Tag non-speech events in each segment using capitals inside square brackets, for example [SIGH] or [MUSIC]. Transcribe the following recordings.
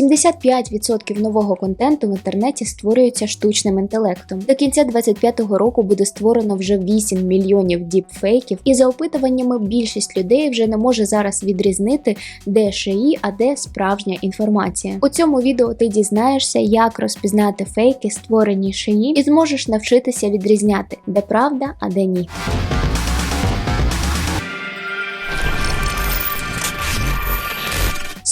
75% нового контенту в інтернеті створюється штучним інтелектом. До кінця 2025 року буде створено вже 8 мільйонів діпфейків, і за опитуваннями більшість людей вже не може зараз відрізнити, де шиї, а де справжня інформація. У цьому відео ти дізнаєшся, як розпізнати фейки, створені шиї, і зможеш навчитися відрізняти, де правда, а де ні.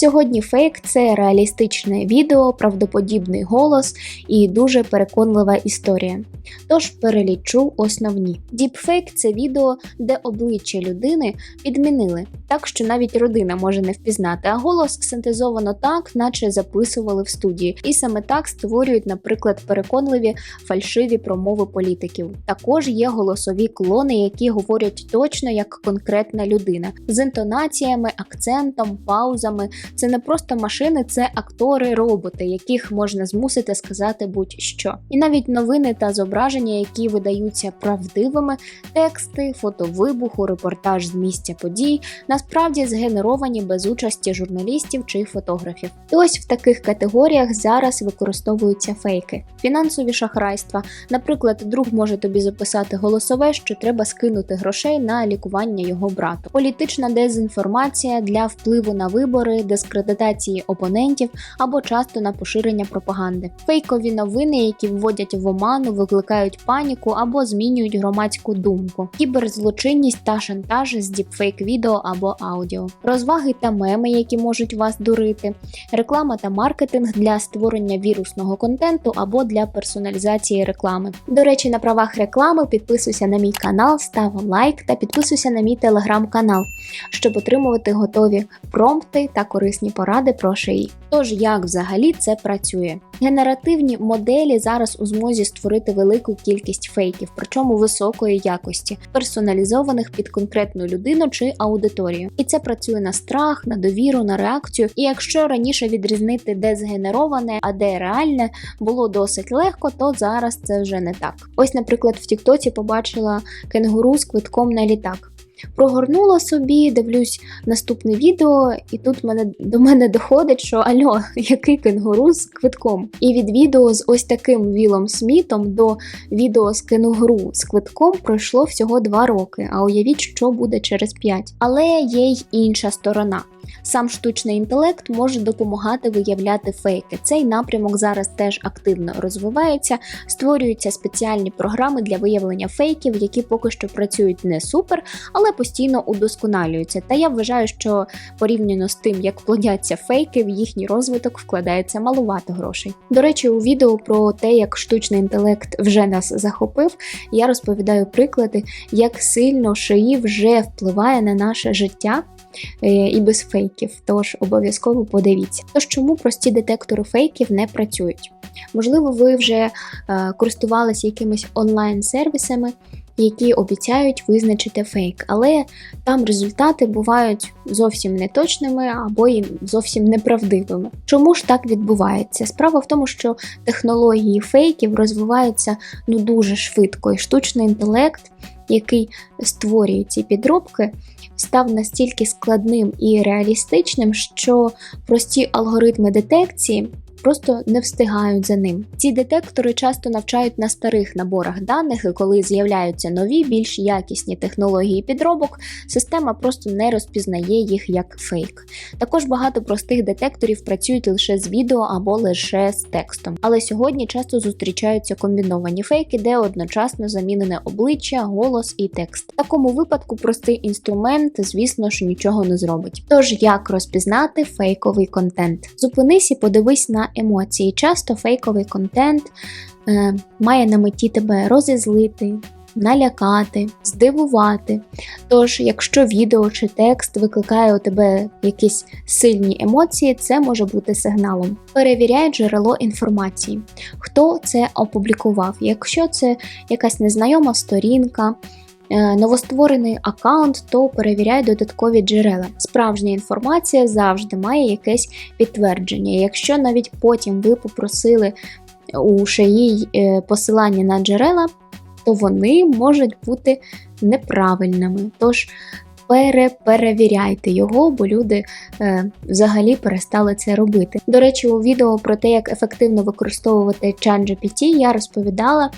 Сьогодні фейк це реалістичне відео, правдоподібний голос і дуже переконлива історія. Тож перелічу основні. Діпфейк це відео, де обличчя людини підмінили, так що навіть родина може не впізнати, а голос синтезовано так, наче записували в студії. І саме так створюють, наприклад, переконливі фальшиві промови політиків. Також є голосові клони, які говорять точно як конкретна людина, з інтонаціями, акцентом, паузами. Це не просто машини, це актори-роботи, яких можна змусити сказати будь-що. І навіть новини та зображення, які видаються правдивими, тексти, фото вибуху, репортаж з місця подій, насправді згенеровані без участі журналістів чи фотографів. І ось в таких категоріях зараз використовуються фейки, фінансові шахрайства. Наприклад, друг може тобі записати голосове, що треба скинути грошей на лікування його брату, політична дезінформація для впливу на вибори, дискредитації опонентів або часто на поширення пропаганди, фейкові новини, які вводять в оману, викликають паніку або змінюють громадську думку, кіберзлочинність та шантаж з діпфейк відео або аудіо, розваги та меми, які можуть вас дурити, реклама та маркетинг для створення вірусного контенту або для персоналізації реклами. До речі, на правах реклами підписуйся на мій канал, став лайк та підписуйся на мій телеграм-канал, щоб отримувати готові промпти та корисні поради про шиї. Тож, як взагалі це працює? Генеративні моделі зараз у змозі створити велику кількість фейків, причому високої якості, персоналізованих під конкретну людину чи аудиторію. І це працює на страх, на довіру, на реакцію. І якщо раніше відрізнити, де згенероване, а де реальне, було досить легко, то зараз це вже не так. Ось, наприклад, в Тіктоці побачила кенгуру з квитком на літак. Прогорнула собі, дивлюсь наступне відео, і тут мене до мене доходить, що альо, [LAUGHS] який кенгуру з квитком. І від відео з ось таким Вілом Смітом до відео з кенгуру з квитком пройшло всього 2 роки. А уявіть, що буде через 5. Але є й інша сторона. Сам штучний інтелект може допомагати виявляти фейки. Цей напрямок зараз теж активно розвивається, створюються спеціальні програми для виявлення фейків, які поки що працюють не супер, але постійно удосконалюються. Та я вважаю, що порівняно з тим, як плодяться фейки, в їхній розвиток вкладається малувато грошей. До речі, у відео про те, як штучний інтелект вже нас захопив, я розповідаю приклади, як сильно шиї вже впливає на наше життя. І без фейків, тож обов'язково подивіться. Тож чому прості детектори фейків не працюють? Можливо, ви вже е, користувалися якимись онлайн-сервісами, які обіцяють визначити фейк, але там результати бувають зовсім неточними або й зовсім неправдивими. Чому ж так відбувається? Справа в тому, що технології фейків розвиваються ну дуже швидко, і штучний інтелект, який створює ці підробки, став настільки складним і реалістичним, що прості алгоритми детекції просто не встигають за ним. Ці детектори часто навчають на старих наборах даних, і коли з'являються нові, більш якісні технології підробок, система просто не розпізнає їх як фейк. Також багато простих детекторів працюють лише з відео або лише з текстом. Але сьогодні часто зустрічаються комбіновані фейки, де одночасно замінене обличчя, голос і текст. В такому випадку простий інструмент, звісно ж, нічого не зробить. Тож як розпізнати фейковий контент? Зупинись і подивись на емоції. Часто фейковий контент е, має на меті тебе розізлити, налякати, здивувати. Тож, якщо відео чи текст викликає у тебе якісь сильні емоції, це може бути сигналом. Перевіряй джерело інформації, хто це опублікував. Якщо це якась незнайома сторінка, новостворений аккаунт, то перевіряй додаткові джерела. Справжня інформація завжди має якесь підтвердження. Якщо навіть потім ви попросили у шиї е, посилання на джерела, то вони можуть бути неправильними. Тож переперевіряйте його, бо люди е, взагалі перестали це робити. До речі, у відео про те, як ефективно використовувати ChatGPT, я розповідала,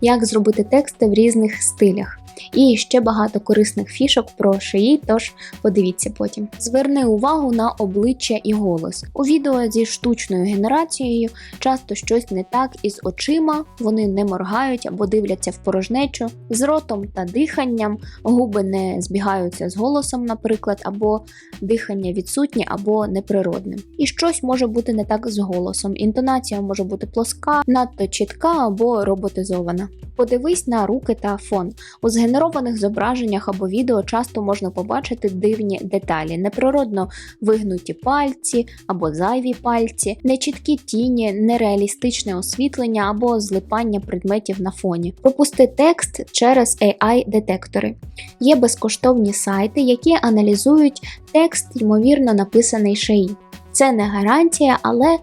як зробити тексти в різних стилях. І ще багато корисних фішок про шиї, тож подивіться потім. Зверни увагу на обличчя і голос. У відео зі штучною генерацією часто щось не так із очима, вони не моргають або дивляться в порожнечу, з ротом та диханням, губи не збігаються з голосом, наприклад, або дихання відсутнє або неприродне. І щось може бути не так з голосом. Інтонація може бути плоска, надто чітка або роботизована. Подивись на руки та фон. У згенерованих зображеннях або відео часто можна побачити дивні деталі, неприродно вигнуті пальці або зайві пальці, нечіткі тіні, нереалістичне освітлення або злипання предметів на фоні. Пропусти текст через AI-детектори. Є безкоштовні сайти, які аналізують текст, ймовірно, написаний шиї. Це не гарантія, але е,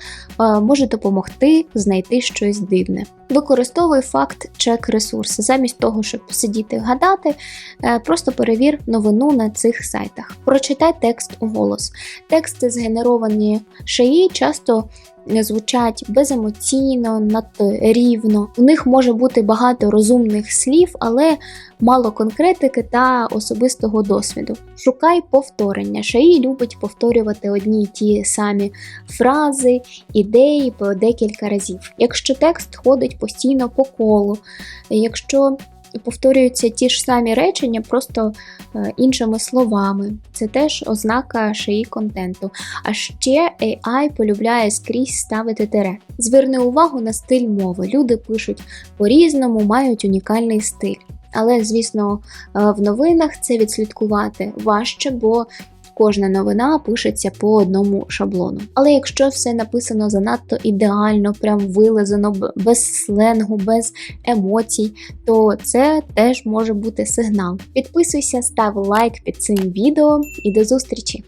може допомогти знайти щось дивне. Використовуй факт чек ресурси. Замість того, щоб сидіти гадати, е, просто перевір новину на цих сайтах. Прочитай текст у голос. Тексти, згенеровані шиї, часто звучать беземоційно, надто рівно. У них може бути багато розумних слів, але мало конкретики та особистого досвіду. Шукай повторення. Шаї любить повторювати одні й ті самі фрази, ідеї по декілька разів. Якщо текст ходить постійно по колу, якщо повторюються ті ж самі речення, просто е, іншими словами. Це теж ознака шиї контенту. А ще AI полюбляє скрізь ставити тире. Зверни увагу на стиль мови. Люди пишуть по-різному, мають унікальний стиль. Але, звісно, е, в новинах це відслідкувати важче, бо кожна новина пишеться по одному шаблону. Але якщо все написано занадто ідеально, прям вилизано, без сленгу, без емоцій, то це теж може бути сигнал. Підписуйся, став лайк під цим відео і до зустрічі!